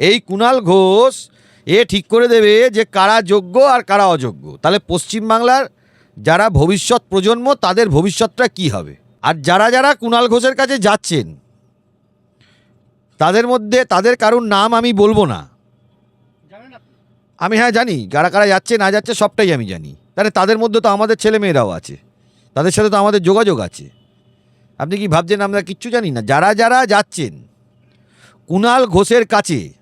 এই কুণাল ঘোষ এ ঠিক করে দেবে যে কারা যোগ্য আর কারা অযোগ্য। তাহলে পশ্চিমবাংলার যারা ভবিষ্যৎ প্রজন্ম, তাদের ভবিষ্যৎটা কি হবে? আর যারা যারা কুণাল ঘোষের কাছে যাচ্ছেন, তাদের মধ্যে, তাদের কারুর নাম আমি বলব না। আমি হ্যাঁ জানি, কারা কারা যাচ্ছে, না যাচ্ছে, সবটাই আমি জানি। তাহলে তাদের মধ্যে তো আমাদের ছেলে মেয়েরাও আছে। তাদের সাথে তো আমাদের যোগাযোগ আছে। আপনি কি ভাবছেন আমরা কিচ্ছু জানি না? যারা যারা যাচ্ছেন, কুণাল ঘোষের কাছে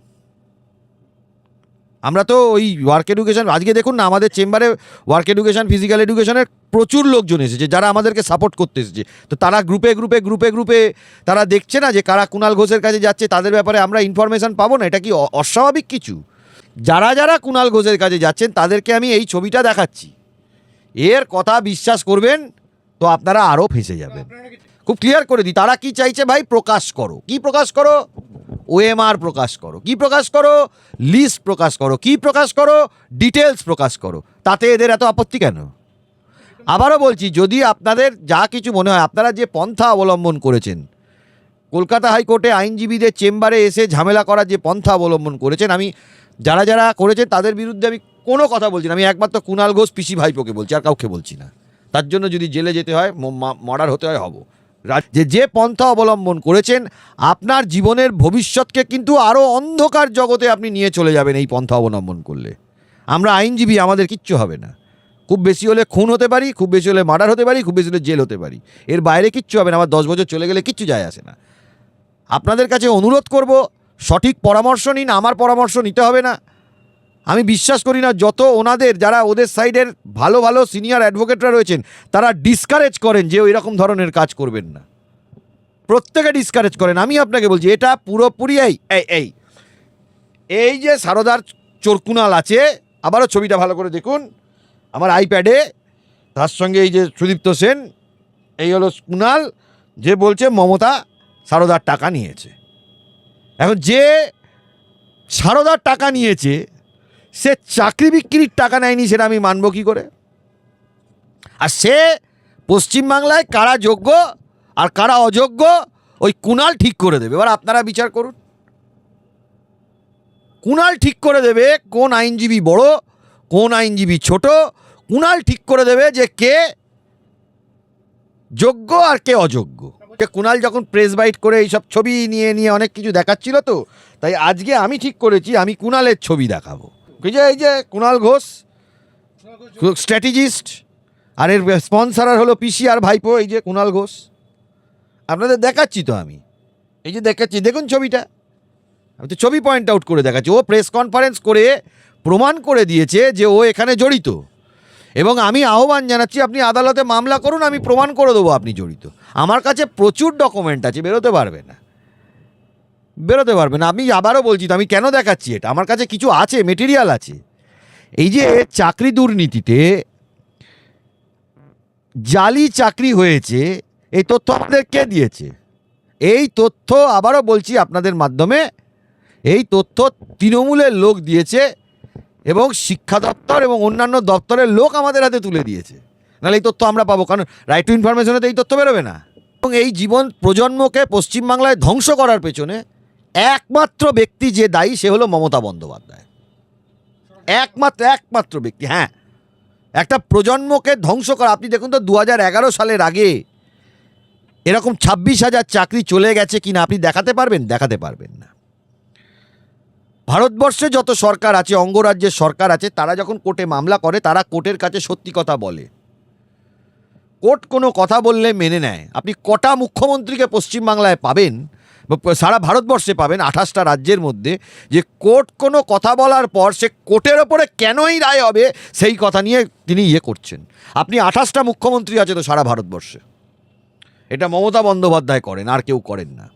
আমরা তো ওই ওয়ার্ক এডুকেশন আজকে দেখুন না, আমাদের চেম্বারে ওয়ার্ক এডুকেশন ফিজিক্যাল এডুকেশনের প্রচুর লোকজন এসেছে, যারা আমাদেরকে সাপোর্ট করতে এসেছে। তো তারা গ্রুপে গ্রুপে গ্রুপে গ্রুপে তারা দেখছে না যে কারা কুণাল ঘোষের কাছে যাচ্ছে, তাদের ব্যাপারে আমরা ইনফরমেশন পাবো না, এটা কি অস্বাভাবিক কিছু? যারা যারা কুণাল ঘোষের কাছে যাচ্ছেন, তাদেরকে আমি এই ছবিটা দেখাচ্ছি। এর কথা বিশ্বাস করবেন, তো আপনারা আরও ফেঁসে যাবেন। খুব ক্লিয়ার করে দিই, তারা কি চাইছে ভাই? প্রকাশ করো। কি প্রকাশ করো? ওএমআর প্রকাশ করো। কি প্রকাশ করো? লিস্ট প্রকাশ করো। কি প্রকাশ করো? ডিটেলস প্রকাশ করো। তাতে এদের এত আপত্তি কেন? আবারও বলছি, যদি আপনাদের যা কিছু মনে হয়, আপনারা যে পন্থা অবলম্বন করেছেন, কলকাতা হাইকোর্টে আইনজীবীদের চেম্বারে এসে ঝামেলা করার যে পন্থা অবলম্বন করেছেন, আমি যারা যারা করেছেন, তাদের বিরুদ্ধে আমি কোনো কথা বলছি না। আমি একমাত্র কুণাল ঘোষ পিসি ভাইপোকে বলছি, আর কাউকে বলছি না। তার জন্য যদি জেলে যেতে হয় মর্ডার হতে হয়, হব। যে যে পন্থা অবলম্বন করেছেন, আপনার জীবনের ভবিষ্যৎকে কিন্তু আরও অন্ধকার জগতে আপনি নিয়ে চলে যাবেন এই পন্থা অবলম্বন করলে। আমরা আইনজীবী, আমাদের কিচ্ছু হবে না। খুব বেশি হলে খুন হতে পারি, খুব বেশি হলে মার্ডার হতে পারি, খুব বেশি হলে জেল হতে পারি। এর বাইরে কিচ্ছু হবে না, আমার দশ বছর চলে গেলে কিচ্ছু যায় আসে না। আপনাদের কাছে অনুরোধ করব, সঠিক পরামর্শ নিন, আমার পরামর্শ নিতে হবে না। আমি বিশ্বাস করি না, যত ওনাদের যারা ওদের সাইডের ভালো ভালো সিনিয়র অ্যাডভোকেটরা রয়েছেন, তারা ডিসকারেজ করেন যে ওই রকম ধরনের কাজ করবেন না। প্রত্যেকে ডিসকারেজ করেন। আমি আপনাকে বলছি, এটা পুরোপুরি এই এই এই। যে সারদার চোরকুনাল আছে, আবারও ছবিটা ভালো করে দেখুন। আমার আইপ্যাডে তার সঙ্গে এই যে সুদীপ্ত সেন, এই হলো কুনাল, যে বলছে মমতা সারদার টাকা নিয়েছে। এখন যে সারদার টাকা নিয়েছে সে চাকরি বিক্রির টাকা নেয়নি সেটা আমি মানব কী করে? আর সে পশ্চিমবাংলায় কারা যোগ্য আর কারা অযোগ্য, ওই কুনাল ঠিক করে দেবে। এবার আপনারা বিচার করুন। কুনাল ঠিক করে দেবে কোন আইনজীবী বড়, কোন আইনজীবী ছোট কুনাল ঠিক করে দেবে যে কে যোগ্য আর কে অযোগ্য। কে কুনাল যখন প্রেস বাইট করে এইসব ছবি নিয়ে নিয়ে অনেক কিছু দেখাচ্ছিল তো, তাই আজকে আমি ঠিক করেছি, আমি কুনালের ছবি দেখাবো। এই যে এই যে কুণাল ঘোষ স্ট্র্যাটেজিস্ট আর এর স্পন্সার হলো পিসি আর ভাইপো, এই যে কুনাল ঘোষ। আপনাদের দেখাচ্ছি তো আমি। এই যে দেখাচ্ছি, দেখুন ছবিটা। আমি তো ছবি পয়েন্ট আউট করে দেখাচ্ছি। ও প্রেস কনফারেন্স করে প্রমাণ করে দিয়েছে যে ও এখানে জড়িত। এবং আমি আহ্বান জানাচ্ছি, আপনি আদালতে মামলা করুন, আমি প্রমাণ করে দেবো আপনি জড়িত। আমার কাছে প্রচুর ডকুমেন্ট আছে, বেরোতে পারবে না। বেরোতে পারবে না। আমি আবারও বলছি তো আমি কেন দেখাচ্ছি এটা? আমার কাছে কিছু আছে মেটেরিয়াল আছে। এই যে চাকরি দুর্নীতিতে জালি চাকরি হয়েছে, এই তথ্য আমাদের কে দিয়েছে? এই তথ্য আবারও বলছি আপনাদের মাধ্যমে, এই তথ্য তৃণমূলের লোক দিয়েছে এবং শিক্ষা দপ্তর এবং অন্যান্য দপ্তরের লোক আমাদের হাতে তুলে দিয়েছে। নাহলে এই তথ্য আমরা পাবো, কারণ রাইট টু ইনফরমেশনে তো এই তথ্য বেরোবে না। এবং এই জীবন প্রজন্মকে পশ্চিমবাংলায় ধ্বংস করার পেছনে একমাত্র ব্যক্তি যে দায়ী, সে হলো মমতা বন্দ্যোপাধ্যায়। একমাত্র একমাত্র ব্যক্তি হ্যাঁ। একটা প্রজন্মকে ধ্বংস করা, আপনি দেখুন তো দু সালের আগে এরকম ছাব্বিশ হাজার চাকরি চলে গেছে কিনা, আপনি দেখাতে পারবেন? দেখাতে পারবেন না। ভারতবর্ষে যত সরকার আছে, অঙ্গরাজ্যের সরকার আছে, তারা যখন কোর্টে মামলা করে, তারা কোর্টের কাছে সত্যি কথা বলে। কোর্ট কোনো কথা বললে মেনে নেয়। আপনি কটা মুখ্যমন্ত্রীকে পশ্চিমবাংলায় পাবেন সারা ভারতবর্ষে পাবেন আঠাশটা রাজ্যের মধ্যে যে কোর্ট কোনো কথা বলার পর সে কোর্টের ওপরে কেনই রায় হবে সেই কথা নিয়ে তিনি ইয়ে করছেন। আপনি আঠাশটা মুখ্যমন্ত্রী আছে তো সারা ভারতবর্ষে। এটা মমতা বন্দ্যোপাধ্যায় করেন, আর কেউ করেন না।